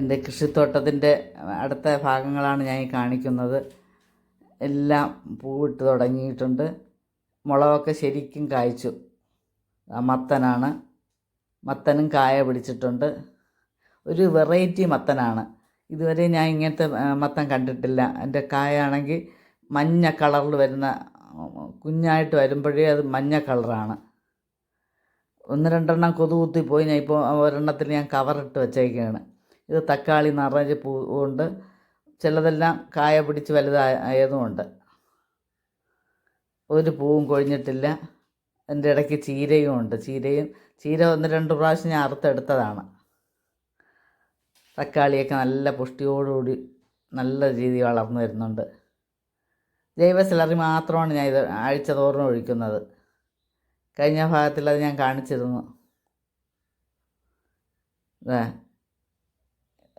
എന്റെ കൃഷിത്തോട്ടത്തിന്റെ അടുത്ത ഭാഗങ്ങളാണ് ഞാൻ ഈ കാണിക്കുന്നത്. എല്ലാം പൂവിട്ട് തുടങ്ങിയിട്ടുണ്ട്. മുളകൊക്കെ ശരിക്കും കായ്ച്ചു. മത്തനാണ്. മത്തനും കായ പിടിച്ചിട്ടുണ്ട്. ഒരു വെറൈറ്റി മത്തനാണ്. ഇതുവരെ ഞാൻ ഇങ്ങനത്തെ മത്തം കണ്ടിട്ടില്ല. എന്റെ കായാണെങ്കിൽ മഞ്ഞ കളറിൽ വരുന്ന കുഞ്ഞായിട്ട് വരുമ്പോഴേ അത് മഞ്ഞ കളറാണ്. ഒന്ന് രണ്ടെണ്ണം കൊതു പോയി ഞാൻ ഇപ്പോൾ ഒരെണ്ണത്തിൽ ഞാൻ കവറിട്ട് വെച്ചേക്കാണ്. ഇത് തക്കാളി നിറഞ്ഞ് പൂവുണ്ട് ചിലതെല്ലാം കായ പിടിച്ച് വലുതായതുമുണ്ട് ഒരു പൂവും കൊഴിഞ്ഞിട്ടില്ല. എന്റെ ഇടയ്ക്ക് ചീരയും ഉണ്ട്. ചീരയും ചീര ഒന്ന് രണ്ട് പ്രാവശ്യം ഞാൻ അറുത്തെടുത്തതാണ്. തക്കാളിയൊക്കെ നല്ല പുഷ്ടിയോടുകൂടി നല്ല രീതിയിൽ വളർന്നു വരുന്നുണ്ട്. ജൈവ സിലറി മാത്രമാണ് ഞാൻ ഇത് ആഴ്ച തോറും ഒഴിക്കുന്നത്. കഴിഞ്ഞ ഭാഗത്തിൽ അത് ഞാൻ കാണിച്ചിരുന്നു.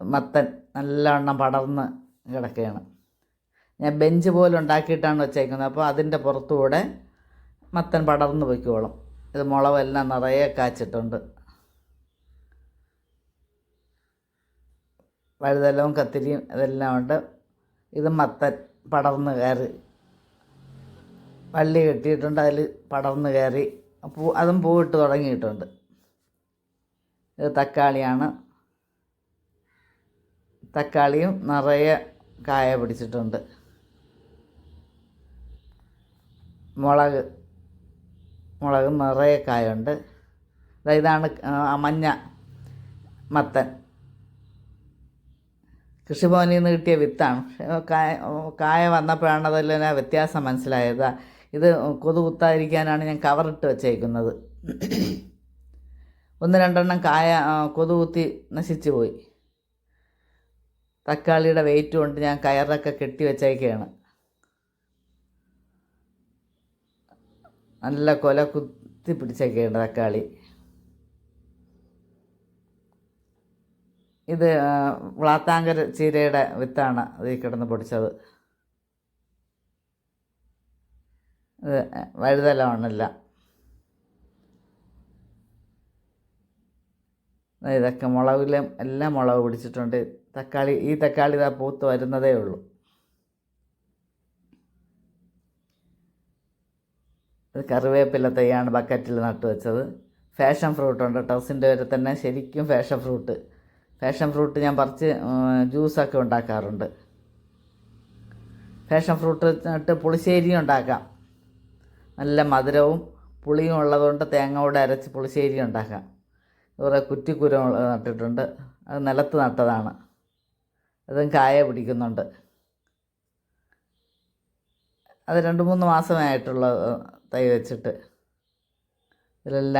മത്തൻ നല്ലവണ്ണം പടർന്ന് കിടക്കുകയാണ്. ഞാൻ ബെഞ്ച് പോലെ ഉണ്ടാക്കിയിട്ടാണ് വെച്ചേക്കുന്നത്. അപ്പോൾ അതിന്റെ പുറത്തുകൂടെ മത്തൻ പടർന്ന് പൊയ്ക്കോളും. ഇത് മുളവെല്ലാം നിറയെ കാച്ചിട്ടുണ്ട്. വഴുതലവും കത്തിരിയും ഇതെല്ലാം ഉണ്ട്. ഇത് മത്തൻ പടർന്ന് കയറി. വള്ളി കെട്ടിയിട്ടുണ്ട് അതിൽ പടർന്ന് കയറി. പൂ അതും പൂവിട്ട് തുടങ്ങിയിട്ടുണ്ട്. ഇത് തക്കാളിയാണ്. തക്കാളിയും നിറയെ കായ പിടിച്ചിട്ടുണ്ട്. മുളക് മുളക് നിറയെ കായുണ്ട്. ഇതാണ് മഞ്ഞ മത്തൻ. കൃഷിഭവനിൽ നിന്ന് കിട്ടിയ വിത്താണ്. കായ കായ വന്നപ്പോഴാണ് അതെല്ലാം വ്യത്യാസം മനസ്സിലായത്. ഇത് കൊതു കുത്താതിരിക്കാനാണ് ഞാൻ കവറിട്ട് വെച്ചേക്കുന്നത്. ഒന്ന് രണ്ടെണ്ണം കായ കൊതുകുത്തി കൊതു കുത്തി നശിച്ചു പോയി. തക്കാളിയുടെ വെയിറ്റ് കൊണ്ട് ഞാൻ കയറൊക്കെ കെട്ടി വെച്ചേക്കാണ്. നല്ല കൊല കുത്തി പിടിച്ചേക്കുകയാണ് തക്കാളി. ഇത് വ്ളാത്താങ്കര ചീരയുടെ വിത്താണ് ഇതിൽ കിടന്ന് പൊടിച്ചത്. ഇത് വഴുതലമാണല്ല ഇതൊക്കെ മുളകിലും എല്ലാം മുളക് പിടിച്ചിട്ടുണ്ട്. തക്കാളി ഈ തക്കാളി ഇതാ പൂത്ത് വരുന്നതേ ഉള്ളൂ. ഇത് കറിവേപ്പില തൈയാണ് ബക്കറ്റിൽ നട്ടു വെച്ചത്. ഫാഷൻ ഫ്രൂട്ട് ഉണ്ട് ടെറസിന്റെ വരെ തന്നെ ശരിക്കും ഫാഷൻ ഫ്രൂട്ട്. ഫാഷൻ ഫ്രൂട്ട് ഞാൻ പറിച്ച് ജ്യൂസൊക്കെ ഉണ്ടാക്കാറുണ്ട്. ഫാഷൻ ഫ്രൂട്ട് നട്ട് പുളിശ്ശേരിയും ഉണ്ടാക്കാം. നല്ല മധുരവും പുളിയും ഉള്ളതുകൊണ്ട് തേങ്ങ കൂടെ അരച്ച് പുളിശ്ശേരി ഉണ്ടാക്കാം. കുറേ കുറ്റിക്കുര നട്ടിട്ടുണ്ട്. അത് നിലത്ത് നട്ടതാണ്. അതും കായ പിടിക്കുന്നുണ്ട്. അത് രണ്ട് മൂന്ന് മാസമേ ആയിട്ടുള്ള തൈ വെച്ചിട്ട് ഇതിലെല്ലാം